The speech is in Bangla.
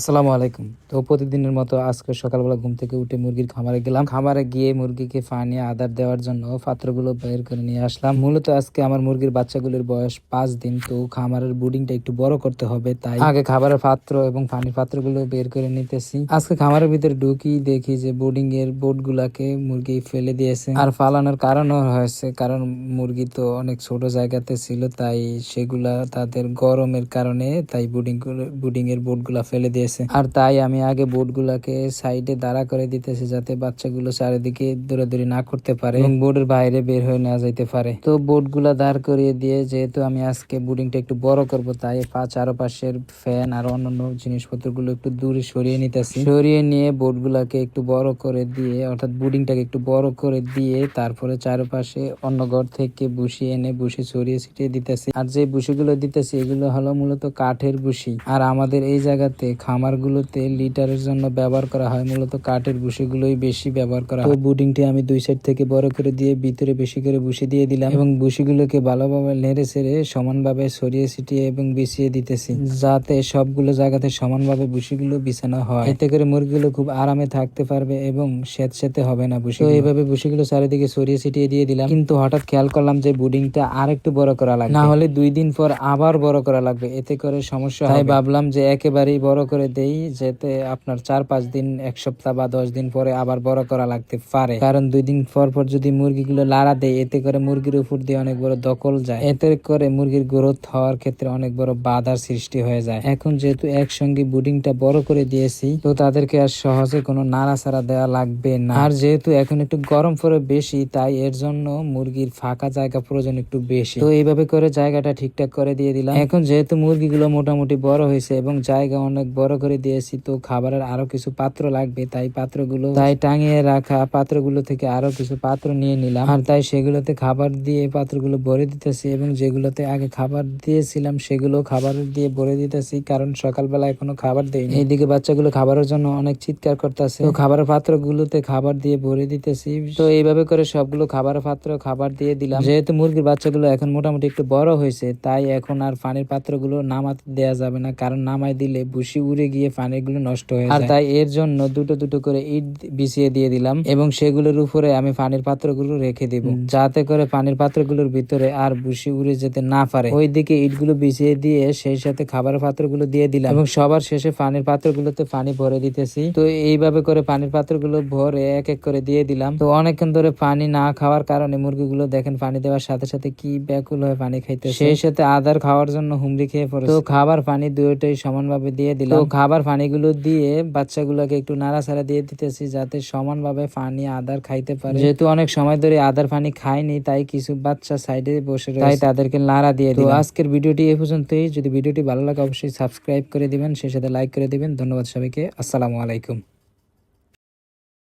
আসসালামু আলাইকুম। তো প্রতিদিনের মতো আজকে সকালবেলা ঘুম থেকে উঠে মুরগির খামারে গেলাম। খামারে গিয়ে মুরগিকে পানি আদার দেওয়ার জন্য পাত্রগুলো বের করে নিয়ে আসলাম। মূলত আজকে আমার মুরগির বাচ্চাগুলোর বয়স পাঁচ দিন, তো খামারের বুডিংটা একটু বড় করতে হবে, তাই আগে খাবারের পাত্র এবং পানির পাত্রগুলো বের করে নিতেছি। আজকে খামারের ভিতরে ঢুকি দেখি যে বোর্ডিং এর বোর্ড গুলাকে মুরগি ফেলে দিয়েছে। আর ফালানোর কারণও হয়েছে, কারণ মুরগি তো অনেক ছোট জায়গাতে ছিল, তাই সেগুলা তাদের গরমের কারণে তাই বুডিং বুডিং এর বোর্ডগুলা ফেলে দিয়েছে। আর তাই আমি আগে বোর্ড গুলাকে সাইডে দাঁড়া করে দিতেছি যাতে বাচ্চাগুলো চারিদিকে দৌড়াদৌড়ি না করতে পারে বোর্ডের বাইরে বের হয়ে না যাইতে পারে। তো বোর্ডগুলা দাঁড় করিয়ে দিয়ে যেহেতু আমি আজকে বুডিংটা একটু বড় করব, তাই চারপাশের ফ্যান আর অন্যান্য জিনিসপত্রগুলো একটু দূরে সরিয়ে নিতেছি। সরিয়ে নিয়ে বোর্ড গুলাকে একটু বড় করে দিয়ে, অর্থাৎ বুডিংটাকে একটু বড় করে দিয়ে তারপরে চারপাশে অন্য ঘর থেকে বুসি এনে বুসি ছড়িয়ে ছিটিয়ে দিতেছি। আর যে বুসিগুলো দিতেছি, এগুলো হলো মূলত কাঠের বুসি আর আমাদের এই জায়গাতে খামারগুলোতে লিটারের জন্য ব্যবহার করা হয় মূলত কাঠের বুসিগুলোই বেশি ব্যবহার করা হয়। বুডিংটি আমি দুই সাইড থেকে বড় করে দিয়ে ভিতরে বেশি করে বুসি দিয়ে দিলাম এবং বুসিগুলোকে ভালোভাবে নেড়ে ছেড়ে সমানভাবে ছড়িয়ে ছিটিয়ে এবং বিছিয়ে দিতেছি যাতে সবগুলো জায়গাতে সমানভাবে বুসিগুলো বিছানো হয়। এতে করে মুরগিগুলো খুব আরামে থাকতে পারবে এবং স্যাঁত স্যাঁতে হবে না বুসি এইভাবে বুসিগুলো চারিদিকে ছড়িয়ে ছিটিয়ে দিয়ে দিলাম কিন্তু হঠাৎ খেয়াল করলাম যে বুডিংটা আর একটু বড় করা লাগবে। না হলে দুই দিন পর আবার বড় করা লাগবে এতে করে সমস্যা তাই ভাবলাম যে একেবারেই বড় করে দেই যাতে আপনার চার পাঁচ দিন, এক সপ্তাহ বা দশ দিন পরে আবার বড় করা লাগতে পারে। কারণ দুই দিন পর পর যদি মুরগিগুলো লাড়া দেয়, এতে করে মুরগির উপর দিয়ে অনেক বড় দখল যায়। এতে করে মুরগির গ্রোথ হওয়ার ক্ষেত্রে অনেক বড় বাধার সৃষ্টি হয়ে যায়। এখন যেহেতু একসঙ্গে বুডিংটা বড় করে দিয়েছি, তো তাদেরকে আর সহজে কোনো নাড়াচাড়া দেওয়া লাগবে না। আর যেহেতু এখন একটু গরম পরে বেশি, তাই এর জন্য মুরগির ফাঁকা জায়গা প্রয়োজন একটু বেশি। তো এইভাবে করে জায়গাটা ঠিকঠাক করে দিয়ে দিলাম। এখন যেহেতু মুরগিগুলো মোটামুটি বড় হয়েছে এবং জায়গা অনেক বড় করে দিয়েছি। তো খাবারের আরও কিছু পাত্র লাগবে, তাই পাত্রগুলো, তাই টাঙিয়ে রাখা পাত্রগুলো থেকে আরও কিছু পাত্র নিয়ে নিলাম। আর তাই সেগুলোতে খাবার দিয়ে পাত্রগুলো ভরে দিতেছি এবং যেগুলোতে আগে খাবার দিয়েছিলাম সেগুলো খাবার দিয়ে ভরে দিতেছি, কারণ সকালবেলা এখনও খাবার দেয়নি এইদিকে বাচ্চাগুলো খাবারের জন্য অনেক চিৎকার করতেছে। তো খাবারের পাত্রগুলোতে খাবার দিয়ে ভরে দিতেছি। তো এইভাবে করে সবগুলো খাবারের পাত্র খাবার দিয়ে দিলাম। যেহেতু মুরগির বাচ্চাগুলো এখন মোটামুটি একটু বড় হয়েছে, তাই এখন আর পানির পাত্রগুলো নামাতে দেওয়া যাবে না, কারণ নামাই দিলে বুসি উড়ে গিয়ে পানিগুলো নষ্ট হয়ে যায়। আর তাই এর জন্য দুটো দুটো করে ইট বিছিয়ে দিয়ে দিলাম এবং সেগুলোর উপরে আমি পানির পাত্রগুলো রেখে দিব। যাতে করে পানির পাত্রগুলোর ভিতরে আর বুসি উড়ে যেতে না পারে। ওইদিকে ইটগুলো বিছিয়ে দিয়ে সেই সাথে খাবারের পাত্রগুলো দিয়ে দিলাম এবং সবার শেষে পানির পাত্রগুলোতে পানি ভরে দিতেছি। তো এইভাবে করে পানির পাত্রগুলো ভরে এক এক করে দিয়ে দিলাম। তো অনেকক্ষণ ধরে পানি না খাওয়ার কারণে মুরগিগুলো দেখেন পানি দেওয়ার সাথে সাথে কি ব্যাকুল হয়ে পানি খাইতে সেই সাথে আদার খাওয়ার জন্য হুমড়ি খেয়ে পড়ে তো খাবার পানি দুইটাই সমানভাবে দিয়ে দিলাম। খাবার পানিগুলো দিয়ে বাচ্চাগুলোকে একটু নাড়াচাড়া দিয়ে দিতেছি যাতে সমানভাবে পানি আদার খাইতে পারে। যেহেতু অনেক সময় ধরে আদার পানি খায়নি তাই কিছু বাচ্চা সাইডে বসে তাই তাদেরকে নাড়া দিয়ে দিই আজকের ভিডিওটি এ পর্যন্তই। যদি ভিডিওটি ভালো লাগে, অবশ্যই সাবস্ক্রাইব করে দিবেন, সেই সাথে লাইক করে দিবেন। ধন্যবাদ সবাইকে। আসসালামু আলাইকুম।